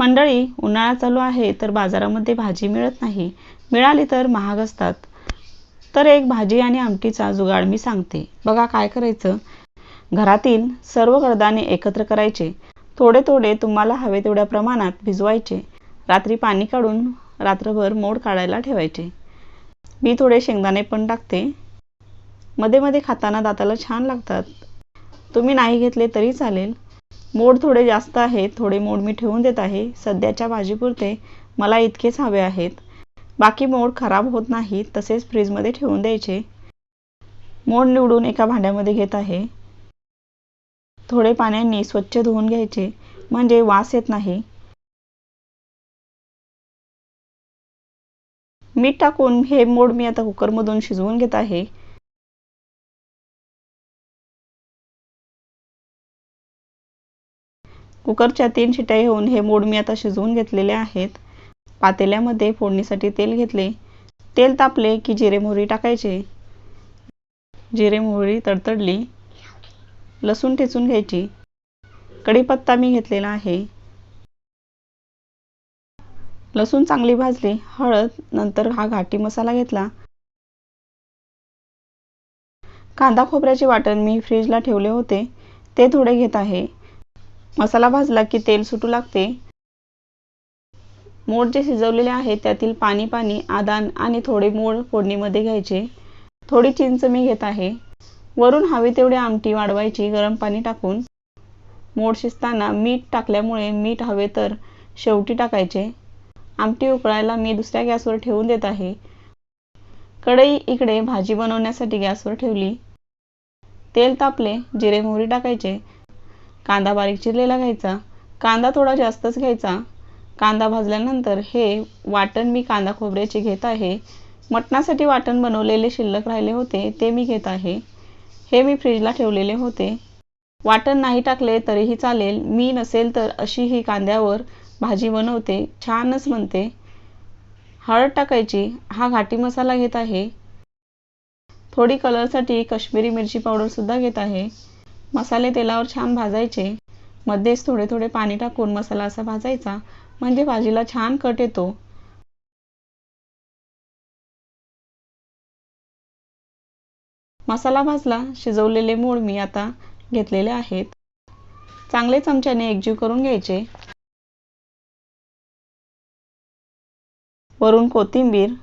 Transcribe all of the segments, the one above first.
मंडळी उन्हाळा चालू आहे तर बाजारामध्ये भाजी मिळत नाही. मिळाली तर महाग असतात. तर एक भाजी आणि आमटीचा जुगाड मी सांगते. बघा काय करायचं? घरातील सर्व कडधान्ये एकत्र करायचे. थोडे थोडे तुम्हाला हवे तेवढ्या प्रमाणात भिजवायचे. रात्री पाणी काढून रात्रभर मोड काढायला ठेवायचे. मी थोडे शेंगदाणे पण टाकते. मध्ये मध्ये खाताना दाताला छान लागतात. तुम्ही नाही घेतले तरी चालेल. मोड थोडे जास्त आहेत थोडे मोड मी ठेवून देत आहे. सध्याच्या भाजीपुरते मला इतकेच हवे आहेत. बाकी मोड खराब होत नाही तसेच फ्रीजमध्ये ठेवून द्यायचे. मोड निवडून एका भांड्यामध्ये घेत आहे. थोडे पाण्याने स्वच्छ धुवून घ्यायचे म्हणजे वास येत नाही. मीठ टाकून हे मोड मी आता कुकरमधून शिजवून घेत आहे. कुकरच्या तीन शिट्या येऊन हे मोड मी आता शिजवून घेतलेले आहेत. पातेल्यामध्ये फोडणीसाठी तेल घेतले. तेल तापले की जिरे मोहरी टाकायचे. जिरे मोहरी तडतडली. लसूण ठेचून घ्यायची. कढीपत्ता मी घेतलेला आहे. लसूण चांगली भाजली. हळद नंतर हा घाटी मसाला घेतला. कांदा खोबऱ्याचे वाटण मी फ्रीजला ठेवले होते. ते थोडे घेत आहे. मसाला भाजला की तेल सुटू लागते. मोड जे शिजवलेले आहे त्यातील पाणी पाणी आदान आणि थोडे मोड फोडणीमध्ये घ्यायचे. थोडी चिंच मी घेत आहे. वरून हवी तेवढी आमटी वाढवायची गरम पाणी टाकून. मोड शिजताना मीठ टाकल्यामुळे मीठ हवे तर शेवटी टाकायचे. आमटी उकळायला मी दुसऱ्या गॅसवर ठेवून देत आहे. कढई इकडे भाजी बनवण्यासाठी गॅसवर ठेवली. तेल तापले जिरे मोहरी टाकायचे. कांदा बारीक चिरलेला घ्यायचा. कांदा थोडा जास्तच घ्यायचा. कांदा भाजल्यानंतर हे वाटण मी कांदा खोबऱ्याचे घेत आहे. मटणासाठी वाटण बनवलेले शिल्लक राहिले होते ते मी घेत आहे. हे मी फ्रीजला ठेवलेले होते. वाटण नाही टाकले तरीही चालेल. मी नसेल तर अशी ही कांद्यावर भाजी बनवते. छानच म्हणते हळद टाकायची. हा घाटी मसाला घेत आहे. थोडी कलरसाठी कश्मीरी मिरची पावडरसुद्धा घेत आहे. मसाले तेलावर छान भाजायचे. मध्येच थोडे थोडे पाणी टाकून मसाला असा भाजायचा. म्हणजे भाजीला छान कट येतो. मसाला भाजला. शिजवलेले मूळ मी आता घेतलेले आहेत. चांगले चमच्याने एकजीव करून घ्यायचे. वरून कोथिंबीर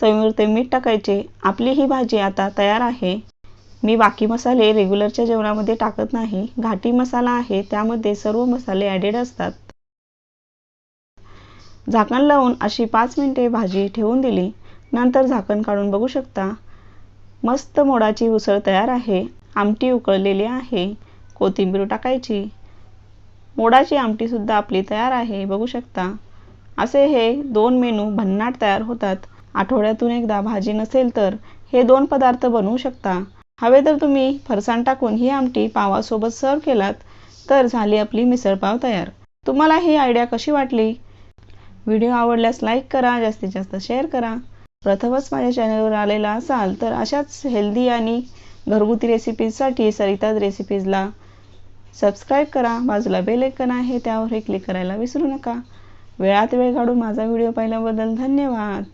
चवीपुरते मीठ टाकायचे. आपली ही भाजी आता तयार आहे. मी बाकी मसाले रेग्युलरच्या जेवणामध्ये टाकत नाही. घाटी मसाला आहे त्यामध्ये सर्व मसाले ॲडेड असतात. झाकण लावून अशी पाच मिनिटे भाजी ठेवून दिली. नंतर झाकण काढून बघू शकता. मस्त मोडाची उसळ तयार आहे. आमटी उकळलेली आहे. कोथिंबीर टाकायची. मोडाची आमटीसुद्धा आपली तयार आहे बघू शकता. असे हे दोन मेनू भन्नाट तयार होतात. आठवड्यातून एकदा भाजी नसेल तर हे दोन पदार्थ बनवू शकता. हवे तर तुम्ही फरसाण टाकून ही आमटी पावासोबत सर्व केलात तर झाली आपली मिसळपाव तयार. तुम्हाला ही आयडिया कशी वाटली? व्हिडिओ आवडल्यास लाईक करा जास्तीत जास्त शेअर करा. प्रथमच माझ्या चॅनलवर आलेला असाल तर अशाच हेल्दी आणि घरगुती रेसिपीजसाठी सरिताज रेसिपीजला सबस्क्राईब करा. बाजूला बेल आयकन आहे त्यावरही क्लिक करायला विसरू नका. वेळात वेळ काढून माझा व्हिडिओ पाहिल्याबद्दल धन्यवाद.